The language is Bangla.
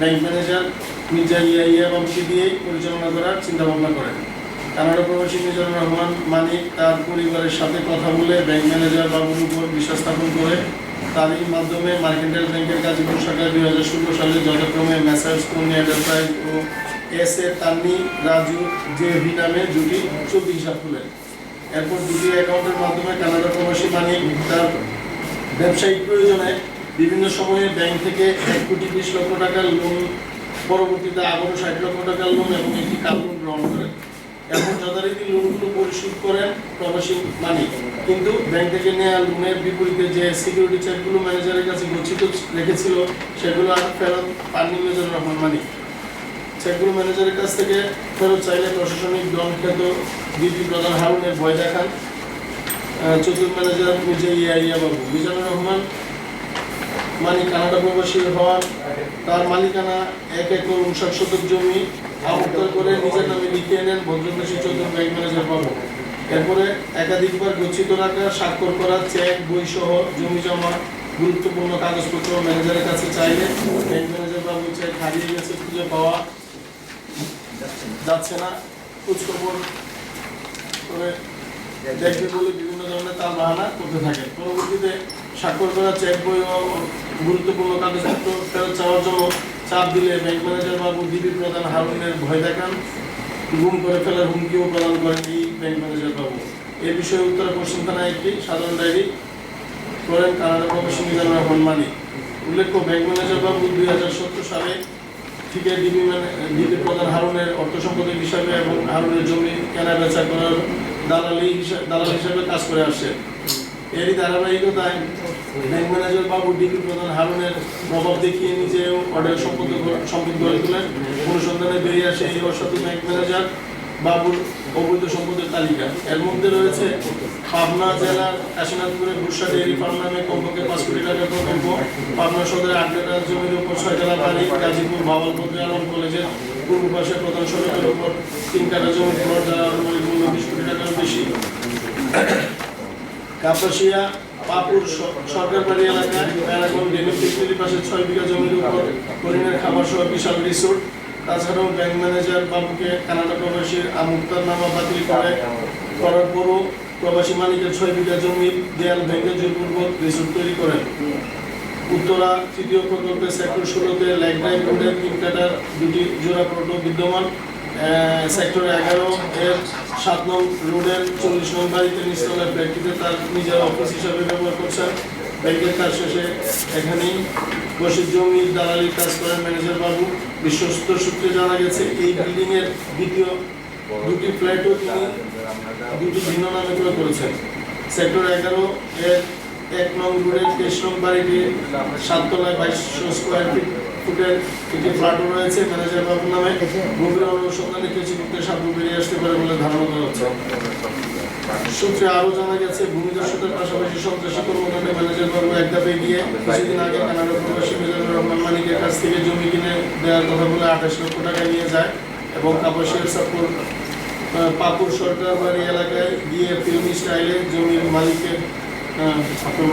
ব্যাংক ম্যানেজার মির্জা ইয়া ইয়া বাবুকে দিয়েই পরিচালনা করার চিন্তা ভাবনা করেন। কানাডা প্রবাসী মিজানুর রহমান মানিক তার পরিবারের সাথে কথা বলে ব্যাংক ম্যানেজার বাবুর উপর বিশ্বাস স্থাপন করে। তারই মাধ্যমে মার্কেন্টাইল ব্যাংকের গাজীপুর শাখায় দুই হাজার ষোলো সালে যথাক্রমে messrs Koni enterprise O S A Tanni Raju J V নামে দুটি চলতি হিসাব খুলেন এরপর দুটি অ্যাকাউন্টের মাধ্যমে কানাডা প্রবাসী মানিক তার ব্যবসায়িক প্রয়োজনে বিভিন্ন সময়ে ব্যাংক থেকে এক কোটি বিশ লক্ষ টাকার লোন পরবর্তীতে আবারও ষাট লক্ষ টাকার লোন এবং একটি কার লোন গ্রহণ করেন। এখন যথারীতি লোনগুলো পরিশোধ করেন প্রবাসী মালিক। কিন্তু ব্যাংক থেকে নেওয়া লোনের বিপরীতে যে সিকিউরিটি চেকগুলো ম্যানেজারের কাছে গচ্ছিত রেখেছিল, সেগুলো আর ফেরত পাননি মেজর রহমান মানিক চেকগুলো ম্যানেজারের কাছ থেকে ফেরত চাইলে প্রশাসনিক দল খ্যাত ডিপি প্রধান হারুনের ভয় দেখান। চতুর্থ ম্যানেজার মির্জা ইয়া ইয়া বাবু। মিজানুর রহমান কানাডা প্রবাসী হওয়ার তার মালিকানা এক একর উনষাট শতক জমি আমন্ত্রণ করে নিজের নামে লিখিয়ে নেন ভদ্রদেশী চৌধুরী ব্যাংক ম্যানেজার বাবু। এরপরে একাধিকবার গচ্ছিত রাখা, স্বাক্ষর করা চেক বই সহ জমি জমা, গুরুত্বপূর্ণ কাগজপত্র ম্যানেজারের কাছে চাইলে ব্যাংক ম্যানেজার বাবু চেক হারিয়ে গেছে খুঁজে পাওয়া যাচ্ছে না। খোঁজখবর করে দেখবে বলে বিভিন্ন ধরনের তার বাহানা করতে থাকে। পরবর্তীতে স্বাক্ষর করা চেক বই গুরুত্বপূর্ণ কাগজপত্র ফেরত চাওয়ার জন্য চাপ দিলে ব্যাংক ম্যানেজার বাবু ডিবি প্রধান হারুনের ভয় দেখান। গুম করে ফেলার হুমকিও প্রদান করেন এই ব্যাংক ম্যানেজার বাবু। এ বিষয়ে উত্তর পশ্চিম থানায় একটি সাধারণ ডায়েরি করেন কানাডা প্রবাসী মিজানুর রহমান মানিক। উল্লেখ্য ব্যাংক ম্যানেজার বাবু দুই হাজার সত্তর সালে থেকে ডিবি মানে ডিবি প্রধান হারুনের অর্থ সম্পদের হিসাবে এবং হারুনের জমি কেনা বেচা করার দালালি হিসাবে দালাল হিসাবে কাজ করে আসছে এরই ধারাবাহিকতায় ব্যাংক ম্যানেজার বাবু ডিবি প্রধান হারুনের প্রভাব দেখিয়ে নিজেও অর্ডার সম্পদ সম্পদ গড়ে তোলেন। অনুসন্ধানে বেরিয়ে আসে এই অসাধু ব্যাংক ম্যানেজার বাবুর অবৈধ সম্পদের তালিকা। এর মধ্যে রয়েছে পাবনা জেলার কাশীনাথপুরে গুরসা ডেয়ারি ফার্ম নামে কমপক্ষে পাঁচ কোটি টাকা প্রকল্প। পাবনা সদরে আট কাটা জমির উপর ছয় কাটা বাড়ি, গাজীপুর বাবালপত্রে আলম কলেজের পূর্ব পাশে প্রধান সড়কের উপর তিন কাটা জমির প্লট যার মূল্য বিশ কোটি টাকার বেশি। কাপাসিয়া পাপুর স- সরকার বাড়ি এলাকায় প্যারাগন রেলওয়ে পাশে ছয় বিঘা জমির উপর হরিণের খাবার সহ বিশাল রিসোর্ট। তাছাড়াও ব্যাংক ম্যানেজার বাবুকে কানাডা প্রবাসীর আমুক্তার নামা বাতিল করে করার পরও প্রবাসী মালিকের ছয় বিঘা জমির দেয়াল ভেঙে জোরপূর্বক রিসোর্ট তৈরি করেন। উত্তরা তৃতীয় প্রকল্পে সেক্টর ষোলোতে লেক ড্রাইভ রোডের তিন কাটার দুটি জোড়া প্রটো বিদ্যমান। সেক্টর এগারো, এর সাত নং রোডের চল্লিশ নং বাড়িতে নিচতলার ব্যক্তিতে তার নিজের অফিস হিসাবে ব্যবহার করছেন ব্যাংকের কাজ শেষে এখানেই বসে জমি দালালির কাজ করেন ম্যানেজার বাবু। বিশ্বস্ত সূত্রে জানা গেছে, এই বিল্ডিং এর দ্বিতীয় দুটি ফ্ল্যাটও তিনি দুটি ভিন্ন নামে করে করেছেন। সেক্টর এগারো এর এক নং রোডের তেইশ নং বাড়িটি সাততলায় বাইশশো স্কোয়ার ফিট ফুটের একটি ফ্ল্যাটও রয়েছে, ম্যানেজার বাবুর নামে। গভীর অনুসন্ধানে কিছু করতে সাবু বেরিয়ে আসতে পারে বলে ধারণা করা হচ্ছে। সূত্রে আরও জানা গেছে ভূমিদস্যুদের পাশাপাশি সন্ত্রাসী কর্মকাণ্ডে ম্যানেজার বাবু এক ধাপে গিয়ে কিছুদিন আগে কানাডা প্রবাসী মিজানুর রহমান মালিকের কাছ থেকে জমি কিনে দেওয়ার কথা বলে আঠাশ লক্ষ টাকা নিয়ে যায় এবং কাপাসিয়ার সাপুর পাপুর সরকার বাড়ি এলাকায় গিয়ে ফিল্মি স্টাইলে জমির মালিকের అక్రమ